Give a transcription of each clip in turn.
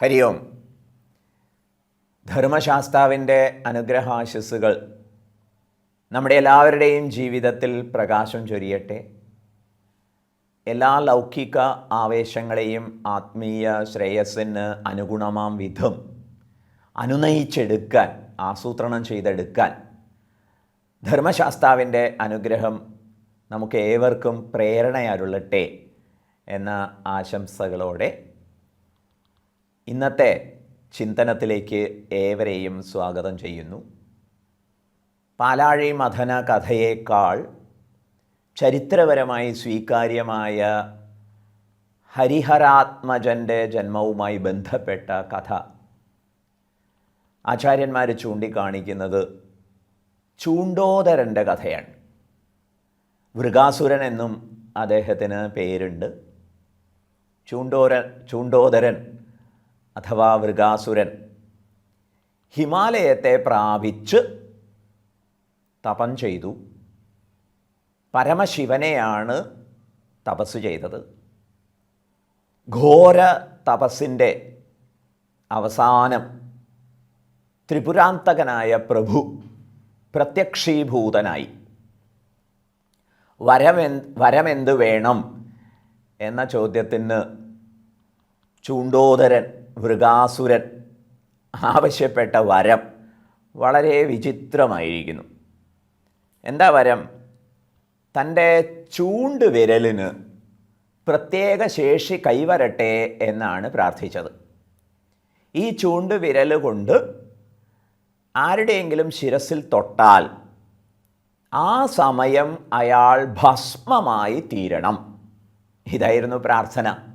ഹരി ഓം. ധർമ്മശാസ്താവിന്റെ അനുഗ്രഹാശസ്സുകൾ നമ്മുടെ എല്ലാവരുടെയും ജീവിതത്തിൽ പ്രകാശം ചൊരിയട്ടെ. എല്ലാ ലൗകിക ആവേശങ്ങളെയും ആത്മീയ ശ്രേയസ്സിന് അനുഗുണമാം വിധം അനുനയിച്ചെടുക്കാൻ ആസൂത്രണം ചെയ്തെടുക്കാൻ ധർമ്മശാസ്താവിന്റെ അനുഗ്രഹം നമുക്ക് ഏവർക്കും പ്രേരണയരുളട്ടെ എന്ന ആശംസകളോടെ ഇന്നത്തെ ചിന്തനത്തിലേക്ക് ഏവരെയും സ്വാഗതം ചെയ്യുന്നു. പാലാഴി മഥന കഥയേക്കാൾ ചരിത്രപരമായി സ്വീകാര്യമായ ഹരിഹരാത്മജന്റെ ജന്മവുമായി ബന്ധപ്പെട്ട കഥ. ആചാര്യന്മാർ ചൂണ്ടിക്കാണിക്കുന്നത് ചൂണ്ടോദരന്റെ കഥയാണ്. മൃഗാസുരൻ എന്നും അദ്ദേഹത്തിന് പേരുണ്ട്. ചൂണ്ടോര ചൂണ്ടോദരൻ അഥവാ വൃഗാസുരൻ ഹിമാലയത്തെ പ്രാപിച്ച് തപം ചെയ്തു. പരമശിവനെയാണ് തപസ് ചെയ്തത്. ഘോര തപസ്സിന്റെ അവസാനം ത്രിപുരാന്തകനായ പ്രഭു പ്രത്യക്ഷീഭൂതനായി. വരമെ വരമെന്ത് വേണം എന്ന ചോദ്യത്തിന് ചൂണ്ടോദരൻ വൃഗാസുരൻ ആവശ്യപ്പെട്ട വരം വളരെ വിചിത്രമായിരിക്കുന്നു. എന്താ വരം? തന്റെ ചൂണ്ട് വിരലിന് പ്രത്യേക ശേഷി കൈവരട്ടെ എന്നാണ് പ്രാർത്ഥിച്ചത്. ഈ ചൂണ്ട് വിരൽ കൊണ്ട് ആരുടെയെങ്കിലും ശിരസിൽ തൊട്ടാൽ ആ സമയം അയാൾ ഭസ്മമായി തീരണം. ഇതായിരുന്നു പ്രാർത്ഥന.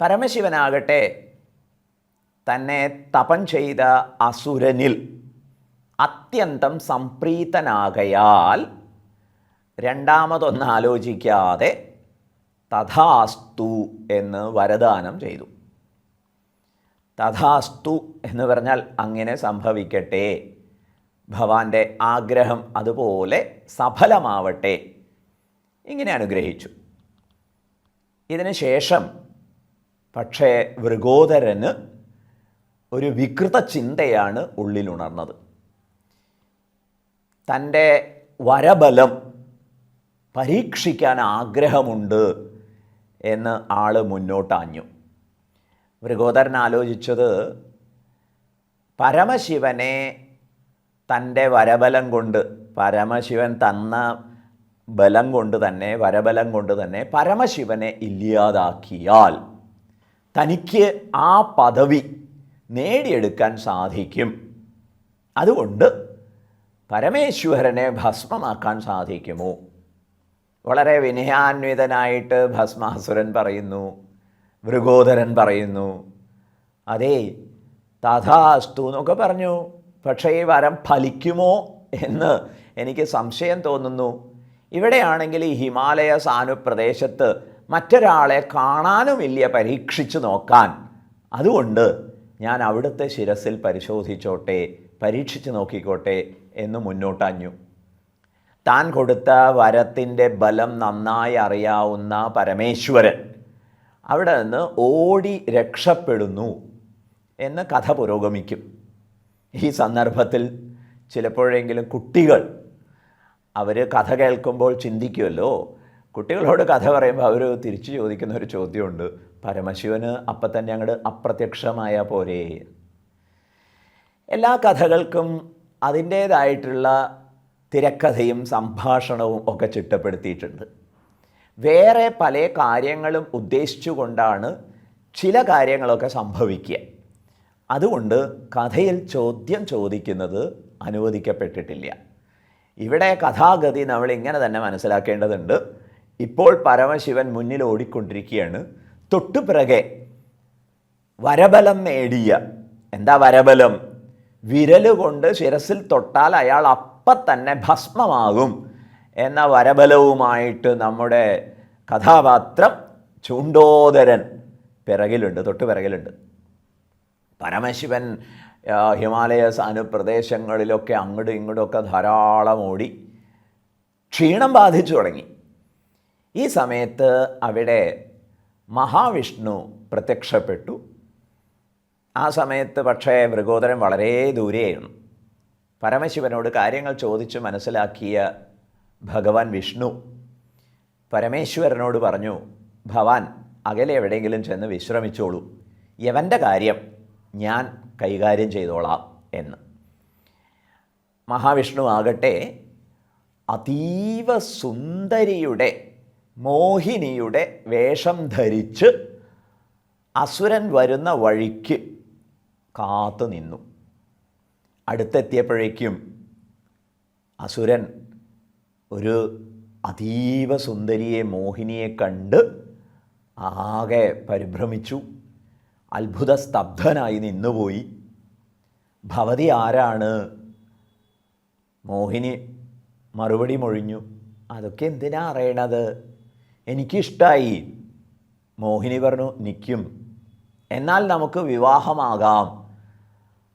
പരമശിവനാകട്ടെ. തന്നെ തപം ചെയ്ത അസുരനിൽ അത്യന്തം സംപ്രീതനാകയാൽ രണ്ടാമതൊന്ന് ആലോചിക്കാതെ തഥാസ്തു എന്ന് വരദാനം ചെയ്തു. തഥാസ്തു എന്ന് പറഞ്ഞാൽ അങ്ങനെ സംഭവിക്കട്ടെ. ഭവാന്റെ ആഗ്രഹം അതുപോലെ സഫലമാവട്ടെ. ഇങ്ങനെ അനുഗ്രഹിച്ചു. ഇതിന് ശേഷം പക്ഷേ വൃഗോദരന് ഒരു വികൃത ചിന്തയാണ് ഉള്ളിലുണർന്നത്. തന്റെ വരബലം പരീക്ഷിക്കാൻ ആഗ്രഹമുണ്ട് എന്ന് ആൾ മുന്നോട്ടാഞ്ഞു. വൃഗോദരൻ ആലോചിച്ചത് പരമശിവനെ തന്റെ വരബലം കൊണ്ട് പരമശിവൻ തന്ന ബലം കൊണ്ട് തന്നെ വരബലം കൊണ്ട് തന്നെ പരമശിവനെ ഇല്ലാതാക്കിയാൽ തനിക്ക് ആ പദവി നേടിയെടുക്കാൻ സാധിക്കും. അതുകൊണ്ട് പരമേശ്വരനെ ഭസ്മമാക്കാൻ സാധിക്കുമോ? വളരെ വിനയാന്വിതനായിട്ട് ഭസ്മാസുരൻ പറയുന്നു വൃഗോദരൻ പറയുന്നു അതേ തഥാസ്തു എന്നൊക്കെ പറഞ്ഞു. പക്ഷേ ഈ വരം ഫലിക്കുമോ എന്ന് എനിക്ക് സംശയം തോന്നുന്നു. ഇവിടെയാണെങ്കിൽ ഈ ഹിമാലയ സാനുപ്രദേശത്ത് മറ്റൊരാളെ കാണാനുമില്ല പരീക്ഷിച്ചു നോക്കാൻ. അതുകൊണ്ട് ഞാൻ അവിടുത്തെ ശിരസിൽ പരിശോധിച്ചോട്ടെ പരീക്ഷിച്ചു നോക്കിക്കോട്ടെ എന്ന് മുന്നോട്ടഞ്ഞു. താൻ കൊടുത്ത വരത്തിന്റെ ബലം നന്നായി അറിയാവുന്ന പരമേശ്വരൻ അവിടെ നിന്ന് ഓടി രക്ഷപ്പെടുന്നു എന്ന് കഥ പുരോഗമിക്കും. ഈ സന്ദർഭത്തിൽ ചിലപ്പോഴെങ്കിലും കുട്ടികൾ അവർ കഥ കേൾക്കുമ്പോൾ ചിന്തിക്കുമല്ലോ കുട്ടികളോട് കഥ പറയുമ്പോൾ അവർ തിരിച്ചു ചോദിക്കുന്ന ഒരു ചോദ്യമുണ്ട്. പരമശിവന് അപ്പം തന്നെ അങ്ങോട്ട് അപ്രത്യക്ഷമായ പോരേ. എല്ലാ കഥകൾക്കും അതിന്റേതായിട്ടുള്ള തിരക്കഥയും സംഭാഷണവും ഒക്കെ ചിട്ടപ്പെടുത്തിയിട്ടുണ്ട്. വേറെ പല കാര്യങ്ങളും ഉദ്ദേശിച്ചുകൊണ്ടാണ് ചില കാര്യങ്ങളൊക്കെ സംഭവിക്കുക. അതുകൊണ്ട് കഥയിൽ ചോദ്യം ചോദിക്കുന്നത് അനുവദിക്കപ്പെട്ടിട്ടില്ല. ഇവിടെ കഥാഗതി നമ്മൾ ഇങ്ങനെ തന്നെ മനസ്സിലാക്കേണ്ടതുണ്ട്. ഇപ്പോൾ പരമശിവൻ മുന്നിൽ ഓടിക്കൊണ്ടിരിക്കുകയാണ്. തൊട്ടുപിറകെ വരബലം നേടിയ എന്താ വരബലം? വിരലുകൊണ്ട് ശിരസിൽ തൊട്ടാൽ അയാൾ അപ്പം തന്നെ ഭസ്മമാകും എന്ന വരബലവുമായിട്ട് നമ്മുടെ കഥാപാത്രം ചൂണ്ടോദരൻ പിറകിലുണ്ട് തൊട്ട് പിറകിലുണ്ട്. പരമശിവൻ ഹിമാലയ അനുപ്രദേശങ്ങളിലൊക്കെ അങ്ങോട്ടും ഇങ്ങോട്ടുമൊക്കെ ധാരാളം ഓടി ക്ഷീണം ബാധിച്ചു തുടങ്ങി. ഈ സമയത്ത് അവിടെ മഹാവിഷ്ണു പ്രത്യക്ഷപ്പെട്ടു. ആ സമയത്ത് പക്ഷേ മൃഗോദരം വളരെ ദൂരെയായിരുന്നു പരമശിവനോട് കാര്യങ്ങൾ ചോദിച്ച് മനസ്സിലാക്കിയ ഭഗവാൻ വിഷ്ണു പരമേശ്വരനോട് പറഞ്ഞു ഭവാൻ അകലെ എവിടെയെങ്കിലും ചെന്ന് വിശ്രമിച്ചോളൂ. യവന്റെ കാര്യം ഞാൻ കൈകാര്യം ചെയ്തോളാം എന്ന്. മഹാവിഷ്ണു ആകട്ടെ അതീവ സുന്ദരിയുടെ മോഹിനിയുടെ വേഷം ധരിച്ച് അസുരൻ വരുന്ന വഴിക്ക് കാത്തു നിന്നു. അടുത്തെത്തിയപ്പോഴേക്കും അസുരൻ ഒരു അതീവ സുന്ദരിയെ മോഹിനിയെ കണ്ട് ആകെ പരിഭ്രമിച്ചു. അത്ഭുത സ്തബ്ധനായി നിന്നുപോയി. ഭവതി ആരാണ്? മോഹിനി മറുപടി മൊഴിഞ്ഞു. അതൊക്കെ എന്തിനാ അറിയണത്? എനിക്കിഷ്ടമായി മോഹിനി പറഞ്ഞു നിൽക്കും എന്നാൽ നമുക്ക് വിവാഹമാകാം.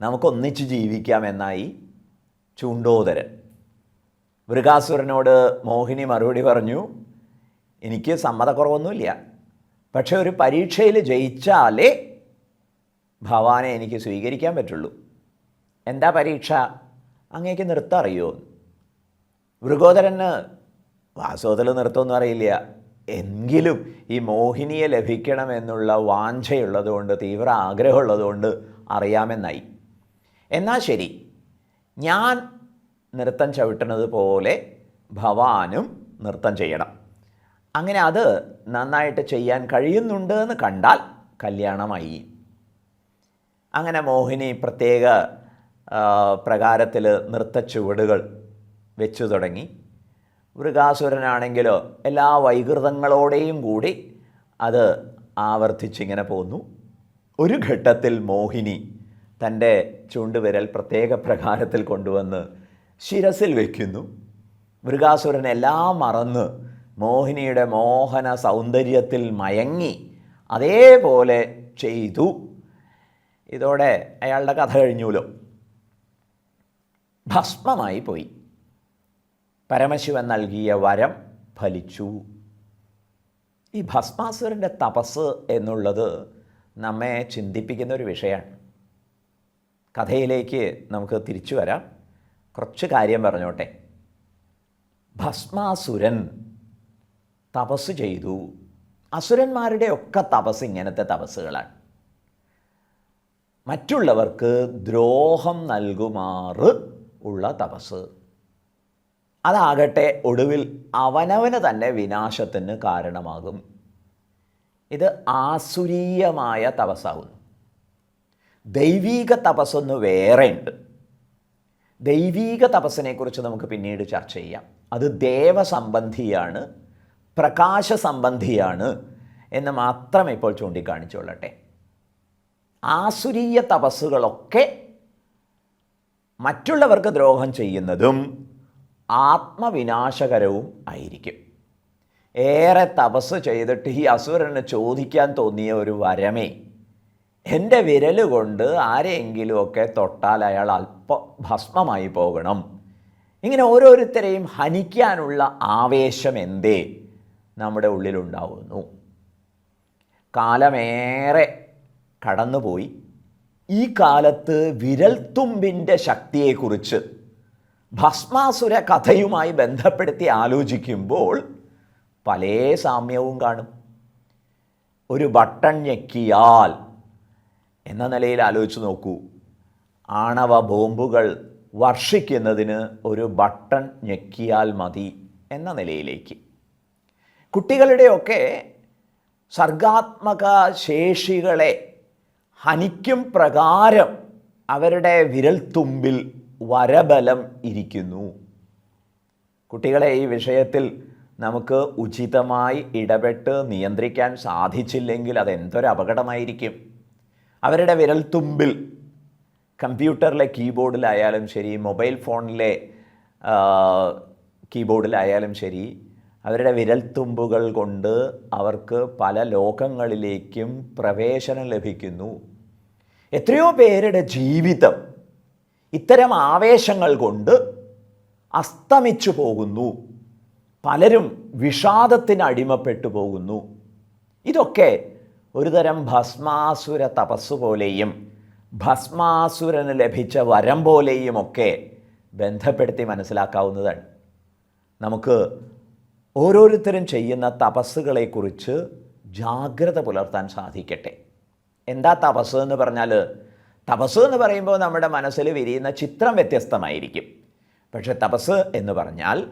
നമുക്കൊന്നിച്ച് ജീവിക്കാം എന്നായി ചൂണ്ടോദരൻ. മൃഗാസുരനോട് മോഹിനി മറുപടി പറഞ്ഞു എനിക്ക് സമ്മതക്കുറവൊന്നുമില്ല. പക്ഷേ ഒരു പരീക്ഷയിൽ ജയിച്ചാലേ ഭവാനെ എനിക്ക് സ്വീകരിക്കാൻ പറ്റുള്ളൂ. എന്താ പരീക്ഷ? അങ്ങേക്ക് നൃത്തം അറിയോ മൃഗോദരന് വാസ്തവത്തിൽ നൃത്തമൊന്നും അറിയില്ല. എങ്കിലും ഈ മോഹിനിയെ ലഭിക്കണമെന്നുള്ള വാഞ്ചയുള്ളതുകൊണ്ട് തീവ്ര ആഗ്രഹമുള്ളതുകൊണ്ട് അറിയാമെന്നായി. എന്നാൽ ശരി ഞാൻ നൃത്തം ചവിട്ടുന്നത് പോലെ ഭവാനും നൃത്തം ചെയ്യണം. അങ്ങനെ അത് നന്നായിട്ട് ചെയ്യാൻ കഴിയുന്നുണ്ട് എന്ന് കണ്ടാൽ കല്യാണമായി. അങ്ങനെ മോഹിനി പ്രത്യേക പ്രകാരത്തിൽ നൃത്ത ചുവടുകൾ വെച്ചു തുടങ്ങി. മൃഗാസുരനാണെങ്കിലോ എല്ലാ വൈകൃതങ്ങളോടെയും കൂടി അത് ആവർത്തിച്ചിങ്ങനെ പോന്നു. ഒരു ഘട്ടത്തിൽ മോഹിനി തന്റെ ചൂണ്ടുവിരൽ പ്രത്യേക പ്രകാരത്തിൽ കൊണ്ടുവന്ന് ശിരസിൽ വയ്ക്കുന്നു മൃഗാസുരൻ എല്ലാം മറന്ന് മോഹിനിയുടെ മോഹന സൗന്ദര്യത്തിൽ മയങ്ങി അതേപോലെ ചെയ്തു. ഇതോടെ അയാളുടെ കഥ കഴിഞ്ഞുല്ലോ. ഭസ്മമായി പോയി. പരമശിവൻ നൽകിയ വരം ഫലിച്ചു. ഈ ഭസ്മാസുരന്റെ തപസ് എന്നുള്ളത് നമ്മെ ചിന്തിപ്പിക്കുന്ന ഒരു വിഷയമാണ്. കഥയിലേക്ക് നമുക്ക് തിരിച്ചു വരാം. കുറച്ച് കാര്യം പറഞ്ഞോട്ടെ. ഭസ്മാസുരൻ തപസ് ചെയ്തു. അസുരന്മാരുടെ ഒക്കെ തപസ് ഇങ്ങനത്തെ തപസ്സുകളാണ്. മറ്റുള്ളവർക്ക് ദ്രോഹം നൽകുമാറ് ഉള്ള തപസ്. അതാകട്ടെ ഒടുവിൽ അവനവന് തന്നെ വിനാശത്തിന് കാരണമാകും. ഇത് ആസുരീയമായ തപസ്സാകുന്നു. ദൈവീക തപസ്സൊന്ന് വേറെയുണ്ട്. ദൈവീക തപസ്സിനെക്കുറിച്ച് നമുക്ക് പിന്നീട് ചർച്ച ചെയ്യാം. അത് ദേവസംബന്ധിയാണ് പ്രകാശ സംബന്ധിയാണ് എന്ന് മാത്രം ഇപ്പോൾ ചൂണ്ടിക്കാണിച്ചുകൊള്ളട്ടെ. ആസുരീയ തപസ്സുകളൊക്കെ മറ്റുള്ളവർക്ക് ദ്രോഹം ചെയ്യുന്നതും ആത്മവിനാശകരവും ആയിരിക്കും. ഏറെ തപസ് ചെയ്തിട്ട് ഈ അസുരന് ചോദിക്കാൻ തോന്നിയ ഒരു വരമേ. എന്റെ വിരൽ കൊണ്ട് ആരെയെങ്കിലുമൊക്കെ തൊട്ടാൽ അയാൾ അല്പ ഭസ്മമായി പോകണം. ഇങ്ങനെ ഓരോരുത്തരെയും ഹനിക്കാനുള്ള ആവേശം എന്തേ നമ്മുടെ ഉള്ളിലുണ്ടാവുന്നു കാലമേറെ കടന്നുപോയി. ഈ കാലത്ത് വിരൽത്തുമ്പിന്റെ ശക്തിയെക്കുറിച്ച് ഭസ്മാസുര കഥയുമായി ബന്ധപ്പെടുത്തി ആലോചിക്കുമ്പോൾ പല സാമ്യവും കാണും. ഒരു ബട്ടൺ ഞെക്കിയാൽ എന്ന നിലയിൽ ആലോചിച്ച് നോക്കൂ. ആണവ ബോംബുകൾ വർഷിക്കുന്നതിന് ഒരു ബട്ടൺ ഞെക്കിയാൽ മതി എന്ന നിലയിലേക്ക്. കുട്ടികളുടെയൊക്കെ സർഗാത്മക ശേഷികളെ ഹനിക്കും പ്രകാരം അവരുടെ വിരൽത്തുമ്പിൽ വരബലം ഇരിക്കുന്നു. കുട്ടികളെ ഈ വിഷയത്തിൽ നമുക്ക് ഉചിതമായി ഇടപെട്ട് നിയന്ത്രിക്കാൻ സാധിച്ചില്ലെങ്കിൽ അതെന്തൊരു അപകടമായിരിക്കും? അവരുടെ വിരൽത്തുമ്പിൽ കമ്പ്യൂട്ടറിലെ കീബോർഡിലായാലും ശരി മൊബൈൽ ഫോണിലെ കീബോർഡിലായാലും ശരി അവരുടെ വിരൽത്തുമ്പുകൾ കൊണ്ട് അവർക്ക് പല ലോകങ്ങളിലേക്കും പ്രവേശനം ലഭിക്കുന്നു. എത്രയോ പേരുടെ ജീവിതം ഇത്തരം ആവേശങ്ങൾ കൊണ്ട് അസ്തമിച്ചു പോകുന്നു. പലരും വിഷാദത്തിന് അടിമപ്പെട്ടു പോകുന്നു. ഇതൊക്കെ ഒരുതരം ഭസ്മാസുര തപസ് പോലെയും ഭസ്മാസുരന് ലഭിച്ച വരം പോലെയും ഒക്കെ ബന്ധപ്പെടുത്തി മനസ്സിലാക്കാവുന്നതാണ്. നമുക്ക് ഓരോരുത്തരും ചെയ്യുന്ന തപസ്സുകളെക്കുറിച്ച് ജാഗ്രത പുലർത്താൻ സാധിക്കട്ടെ. എന്താ തപസ് എന്ന് പറഞ്ഞാൽ തപസ് എന്ന് പറയുമ്പോൾ നമ്മുടെ മനസ്സിൽ വിരിയുന്ന ചിത്രം വ്യത്യസ്തമായിരിക്കും. പക്ഷെ തപസ് എന്ന് പറഞ്ഞാൽ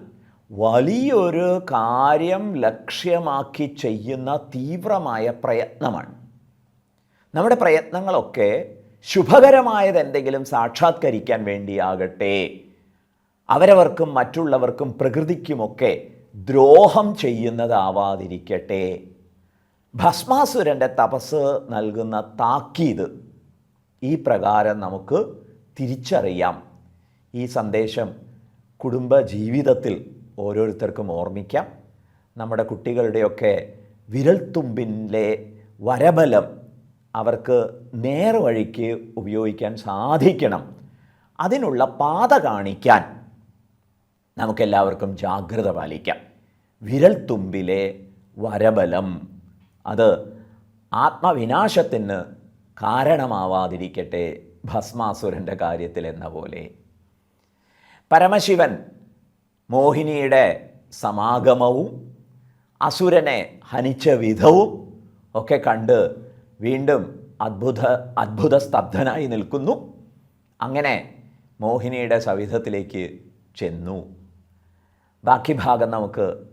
വലിയൊരു കാര്യം ലക്ഷ്യമാക്കി ചെയ്യുന്ന തീവ്രമായ പ്രയത്നമാണ്. നമ്മുടെ പ്രയത്നങ്ങളൊക്കെ ശുഭകരമായത് എന്തെങ്കിലും സാക്ഷാത്കരിക്കാൻ വേണ്ടിയാകട്ടെ അവരവർക്കും മറ്റുള്ളവർക്കും പ്രകൃതിക്കുമൊക്കെ ദ്രോഹം ചെയ്യുന്നതാവാതിരിക്കട്ടെ. ഭസ്മാസുരന്റെ തപസ് നൽകുന്ന താക്കീത് ഈ പ്രകാരം നമുക്ക് തിരിച്ചറിയാം. ഈ സന്ദേശം കുടുംബ ജീവിതത്തിൽ ഓരോരുത്തർക്കും ഓർമ്മിക്കാം. നമ്മുടെ കുട്ടികളുടെയൊക്കെ വിരൽത്തുമ്പിലെ വരബലം അവർക്ക് നേർവഴിക്ക് ഉപയോഗിക്കാൻ സാധിക്കണം. അതിനുള്ള പാത കാണിക്കാൻ നമുക്കെല്ലാവർക്കും ജാഗ്രത പാലിക്കാം. വിരൽത്തുമ്പിലെ വരബലം അത് ആത്മവിനാശത്തിന് കാരണമാവാതിരിക്കട്ടെ ഭസ്മാസുരന്റെ കാര്യത്തിൽ എന്ന പോലെ. പരമശിവൻ മോഹിനിയുടെ സമാഗമവും അസുരനെ ഹനിച്ച വിധവും ഒക്കെ കണ്ട് വീണ്ടും അത്ഭുത അത്ഭുത സ്തബ്ധനായി നിൽക്കുന്നു. അങ്ങനെ മോഹിനിയുടെ സവിധത്തിലേക്ക് ചെന്നു. ബാക്കി ഭാഗം നമുക്ക്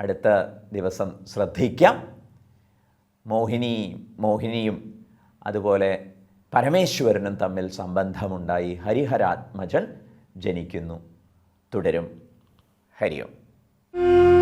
അടുത്ത ദിവസം ശ്രദ്ധിക്കാം. മോഹിനി മോഹിനിയും അതുപോലെ പരമേശ്വരനും തമ്മിൽ സംബന്ധമുണ്ടായി ഹരിഹരാത്മജൻ ജനിക്കുന്നു. തുടരും. ഹരിയോം.